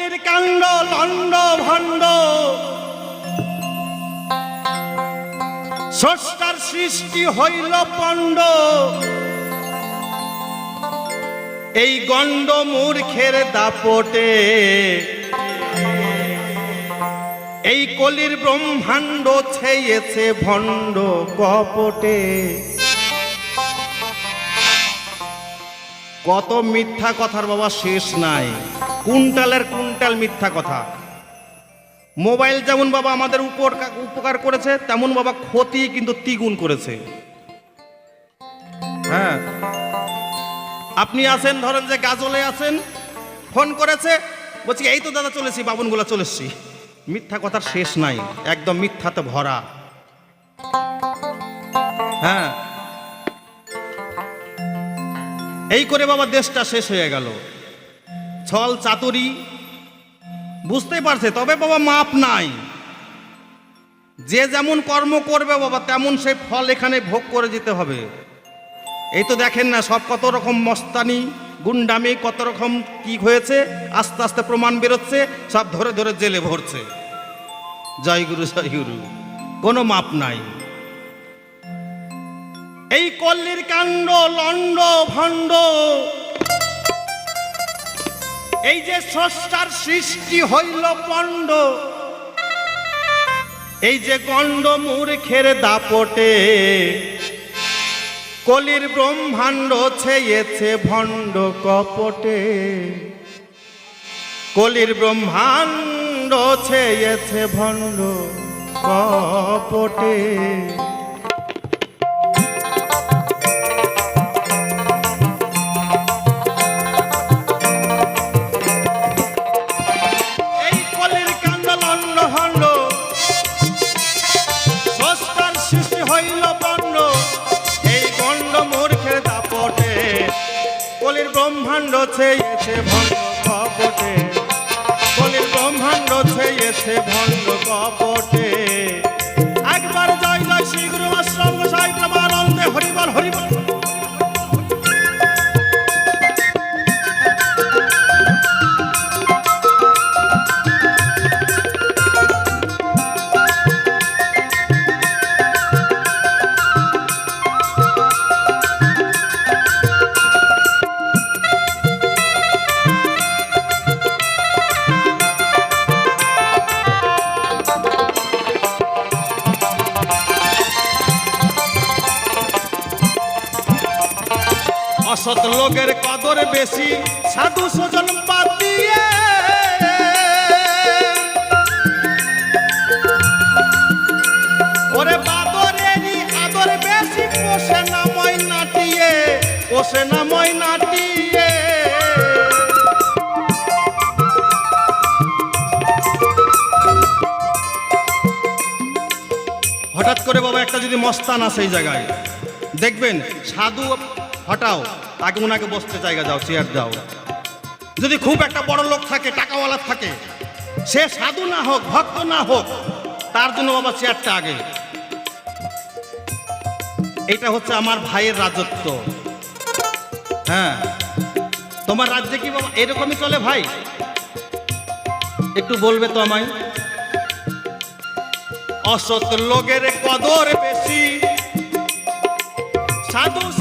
কল্লির কাণ্ড, লণ্ড, ভণ্ড। স্রষ্টার সৃষ্টি হইল পণ্ড। এই গণ্ড মূর্খের দাপটে। এই কলির ব্রহ্মাণ্ড ছেয়েছে ভণ্ড কপটে। কত মিথ্যা কথার বাবা শেষ নাই। কুইন্টালের কুইন্টাল মিথ্যা কথা। মোবাইল যেমন বাবা আমাদের উপর উপকার করেছে, তেমন বাবা ক্ষতি কিন্তু তিগুণ করেছে। হ্যাঁ। আপনি আছেন, ধরেন যে গাজলে আছেন, ফোন করেছে, বলছি, এই তো দাদা চলেছি বাবনগুলা চলেছি মিথ্যা কথার শেষ নাই, একদম মিথ্যাতে ভরা। হ্যাঁ। এই করে বাবা দেশটা শেষ হয়ে গেল। ছল চাতুরি। বুঝতেই পারছে? তবে বাবা মাপ নাই। যে যেমন কর্ম করবে বাবা, তেমন সে ফল এখানে ভোগ করে যেতে হবে। এই তো দেখেন না, সব কত রকম মস্তানি, গুন্ডামি, কত রকম কি হয়েছে, আস্তে আস্তে প্রমাণ বেরোচ্ছে, সব ধরে ধরে জেলে ভরছে। জয় গুরু জয় গুরু, কোনো মাপ নাই। এই কল্লির কাণ্ড, লণ্ড, ভণ্ড এই যে স্রষ্টার সৃষ্টি হইল পণ্ড, এই যে গণ্ড মূর্খের দাপটে, কলির ব্রহ্মাণ্ড ছেয়েছে ভণ্ড কপটে। কলির ব্রহ্মাণ্ড ছেয়েছে ভণ্ড কপটে। ব্রহ্মাণ্ড ছেয়েছে ভণ্ড কপটে। বলির ব্রহ্মাণ্ড ছেয়েছে ভণ্ড কপটে। একবার জয় জয় শ্রী গুরু আশ্রম সাহিত্য প্রমানন্দে হরিবল হরিবল লোকের কদর বেশি, সাধু স্বজন দিয়ে ওরে বাদরেরই আদর বেশি, পোষে না মই নাটিয়ে পোষে না মই নাটিয়ে হঠাৎ করে বাবা একটা যদি মস্তান আসে এই জায়গায়, দেখবেন সাধু, হটাও। তাকে ওনাকে বসতে জায়গা যাও চেয়ার দাও। যদি খুব একটা বড় লোক থাকে, টাকাওয়ালা থাকে, সে সাধু না হোক, ভক্ত না হোক, তার জন্য বাবা চেয়ারটা আগে। এটা হচ্ছে আমার ভাইয়ের রাজত্ব। হ্যাঁ। তোমার রাজ্যে কি বাবা এরকমই চলে ভাই? একটু বলবে তো আমায়। অসৎ লোকের কদর বেশি। সাধু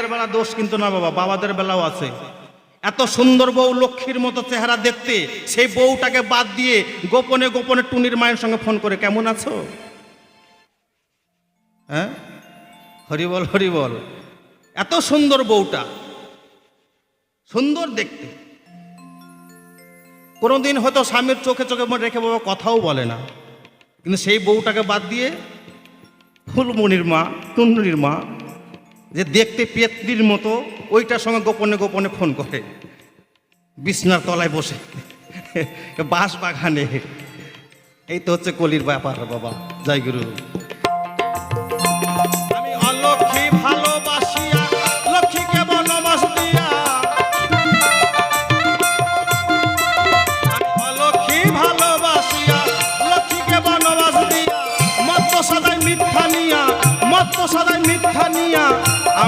মায়েদের বেলা দোষ কিন্তু না বাবা, বাবাদের বেলাও আছে। এত সুন্দর বউ লক্ষ্মীর মতো চেহারা দেখতে, সেই বউটাকে বাদ দিয়ে গোপনে গোপনে টুনির মায়ের সঙ্গে ফোন করে, কেমন আছো? হ্যাঁ? হরিবল হরিবল এত সুন্দর বউটা, সুন্দর দেখতে। কোনোদিন হয়তো স্বামীর চোখে চোখে রেখে বাবা কথাও বলে না। কিন্তু সেই বউটাকে বাদ দিয়ে ফুলমণির মা, টুনটুনির মা যে দেখতে পেতনির মতো, ওইটার সঙ্গে গোপনে গোপনে ফোন করে। বিছনার তলায় বসে। বাঁশ বাগানে। এই তো হচ্ছে কলির ব্যাপার বাবা জয় গুরু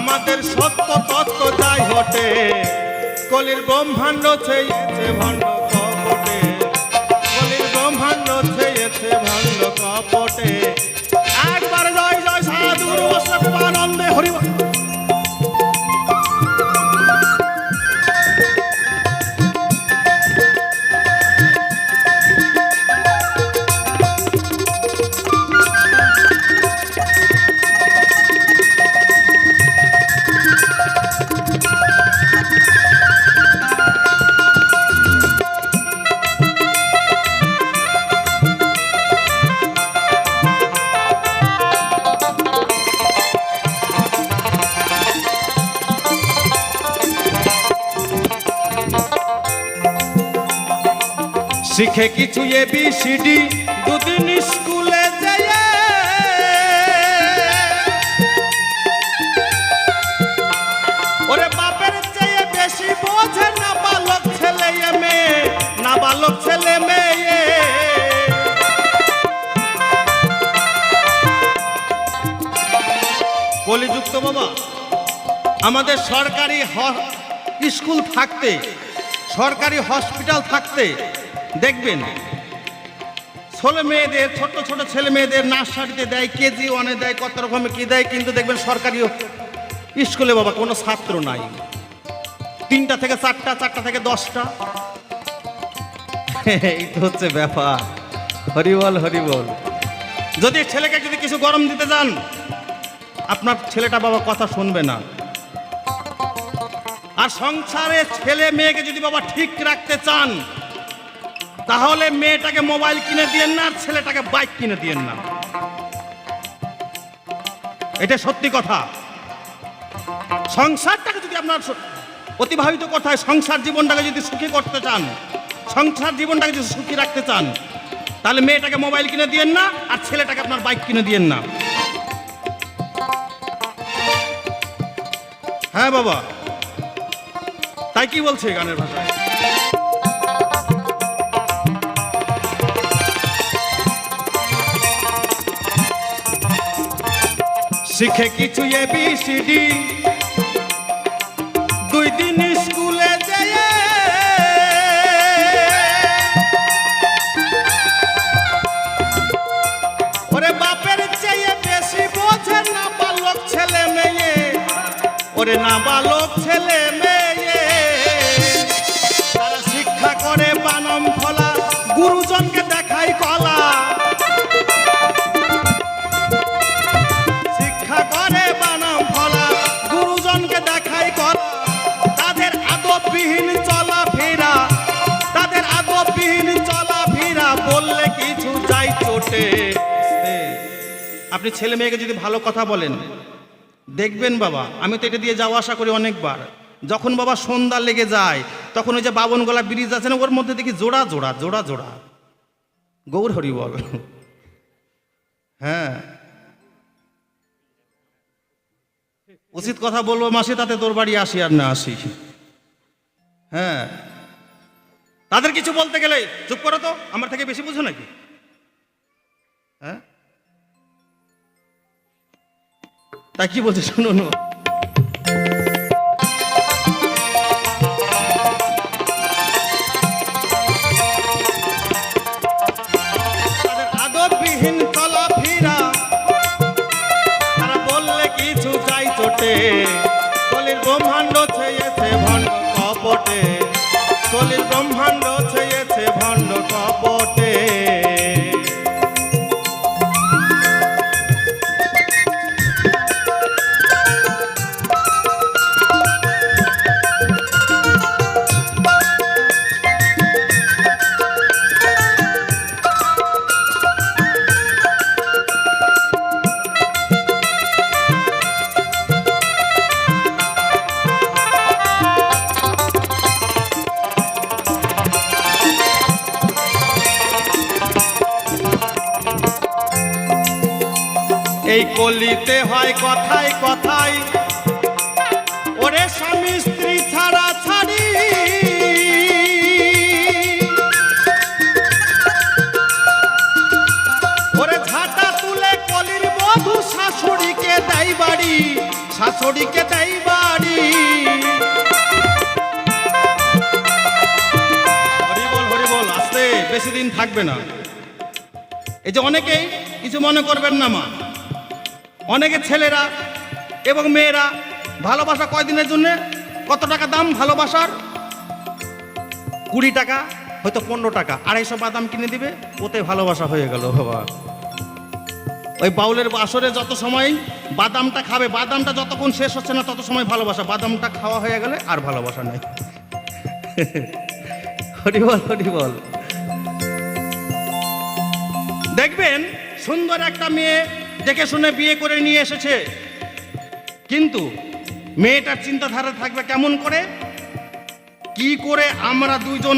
আমাদের সত্য তত্ত্ব যাই হটে কলির ব্রহ্মাণ্ড ছেয়েছে ভণ্ড কপটে শিখে কিছু এ বি সি দুদিন স্কুলে যেয়ে ওরে বাপের চেয়ে বেশি বোঝে না বালক ছেলে মেয়ে না বালক ছেলে মেয়ে। কলিযুক্ত বাবা, আমাদের সরকারি স্কুল থাকতে, সরকারি হসপিটাল থাকতে দেখবেন ছেলে মেয়েদের, ছোট ছোট ছেলে মেয়েদের নার্সারিতে দেয়, কেজি ওয়ানে দেয়, কত রকমের কি দেয়, কিন্তু দেখবেন সরকারি স্কুলে বাবা কোনো ছাত্র নাই। তিনটা থেকে চারটা চারটা থেকে দশটা। এই তো হচ্ছে ব্যাপার। হরিবল হরিবল যদি ছেলেকে যদি কিছু গরম দিতে যান, আপনার ছেলেটা বাবা কথা শুনবে না। আর সংসারে ছেলে মেয়েকে যদি বাবা ঠিক রাখতে চান তাহলে মেয়েটাকে মোবাইল কিনে দিয়েন না আর ছেলেটাকে বাইক কিনে দিয়েন না। এটা সত্যি কথা। সংসারটাকে যদি আপনার অতিবাহিত হয় সংসার জীবনটাকে যদি সুখী করতে চান, সংসার জীবনটাকে যদি সুখী রাখতে চান, তাহলে মেয়েটাকে মোবাইল কিনে দিয়েন না আর ছেলেটাকে আপনার বাইক কিনে দিয়েন না। হ্যাঁ বাবা। তাই কি বলছে গানের ভাষায়? শিখে কিছু এ বি সি ডি দুই দিন স্কুলে যায় ওরে বাপের চেয়ে বেশি বোঝে না বালক ছেলে মেয়ে। ওরে না বালক আপনি ছেলে মেয়েকে যদি ভালো কথা বলেন, দেখবেন বাবা, আমি তো এটা দিয়ে যাওয়া আসা করি অনেকবার। যখন বাবা সন্ধ্যা লেগে যায়, তখন ওই যে বাবনগোলা ব্রিজ আছে না, ওর মধ্যে দেখি জোড়া জোড়া জোড়া জোড়া। গৌর হরি বল। হ্যাঁ। উচিত কথা বলব মাসি, তাতে তোর বাড়ি আসি আর না আসি। হ্যাঁ। তাদের কিছু বলতে গেলে, চুপ করো তো, আমার থেকে বেশি বুঝো নাকি? হ্যাঁ? তা কি বলছে? শুনুন আদববিহীন কথায় কথায় ওরে স্বামী, স্ত্রী ছাড়া ছাড়ি। ওরে ঝাঁটা তুলে কলির বধু শাশুড়িকে দেয় বাড়ি, শাশুড়িকে দেয় বাড়ি। থাকবে না। এই যে অনেকেই কিছু মনে করবেন না, মা। অনেকে ছেলেরা এবং মেয়েরা ভালোবাসা কয়দিনের জন্য? কত টাকা দাম ভালোবাসার? কুড়ি টাকা, হয়তো পনেরো টাকা। আড়াইশো বাদাম কিনে দিবে, ওতে ভালোবাসা হয়ে গেল, বাবা। ওই বাউলের আসরে যত সময় বাদামটা খাবে, বাদামটা যতক্ষণ শেষ হচ্ছে না, তত সময় ভালোবাসা। বাদামটা খাওয়া হয়ে গেলে আর ভালোবাসা নাই। হরিবল হরিবল দেখবেন, সুন্দর একটা মেয়ে দেখে শুনে বিয়ে করে নিয়ে এসেছে। কিন্তু মেয়েটার চিন্তাধারা থাকবে কেমন করে? কি করে আমরা দুইজন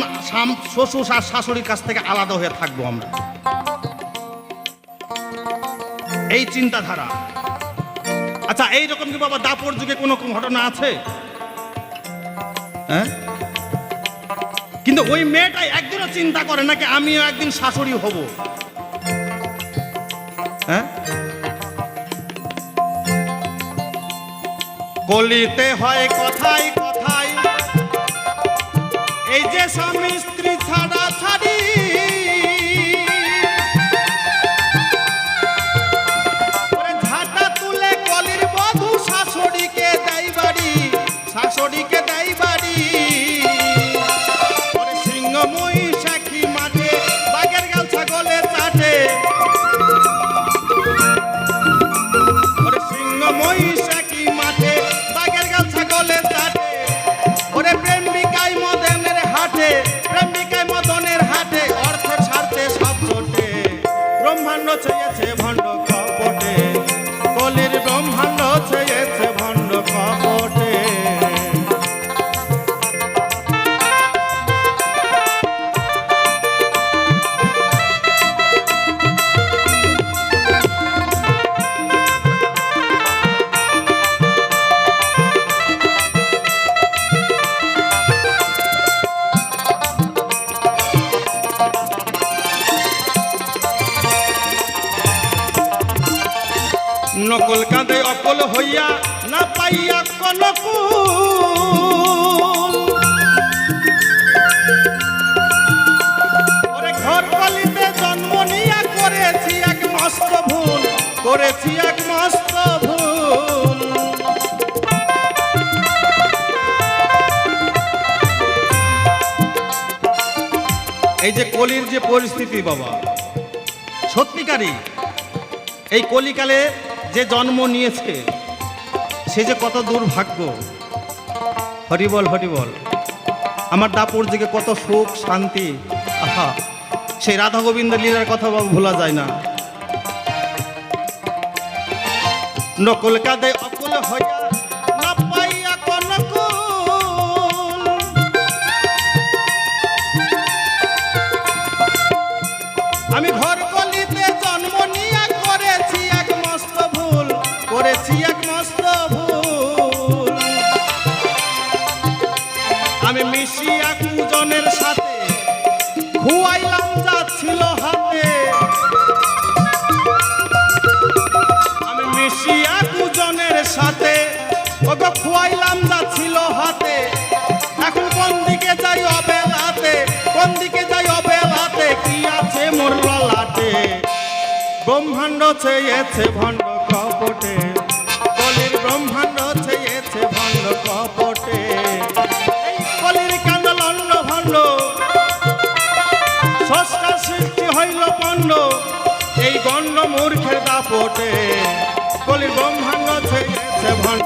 শ্বশুর আর শাশুড়ির কাছ থেকে আলাদা হয়ে থাকব আমরা? এই চিন্তাধারা। আচ্ছা এইরকম কি বাবা দাপর যুগে কোনো ঘটনা আছে? হ্যাঁ? কিন্তু ওই মেয়েটাই একদিনও চিন্তা করে নাকি আমিও একদিন শাশুড়ি হব। হ্যাঁ? কলিতে হয় কথাই কথাই। এই যে স্বামী স্ত্রী ছাড়ি হইয়া না পাইয়া কনকুল। ওরে ঘর কলিতে জন্ম নিয়া করেছি এক মস্ত ভুল, করেছি এক মস্ত ভুল। এই যে কলির যে পরিস্থিতি বাবা, সত্যিকারই, এই কলিকালে যে জন্ম নিয়েছে সে যে কত দুর্ভাগ্য। হরিবল হরিবল আমার দাপুর দিকে কত সুখ, শান্তি। আহা, সেই রাধা গোবিন্দ লীলার কথা ভোলা যায় না। নকল কাদে অকুল হইয়া আমি ঘর খুয়াইলাম যাচ্ছিল হাতে। আমি মিশিয়া কুজনের সাথে ওকে খুয়াইলাম যাচ্ছিল হাতে। এখন কোন দিকে যাই অবেলাতে, কোন দিকে যাই অবেলাতে, কি আছে মোর লালাটে ব্রহ্মাণ্ড চেয়েছে ভণ্ড কপটে পণ্ড এই গণ্ড মূর্খের দাপটে। কলির ব্রহ্মাণ্ড ছেড়েছে ভণ্ড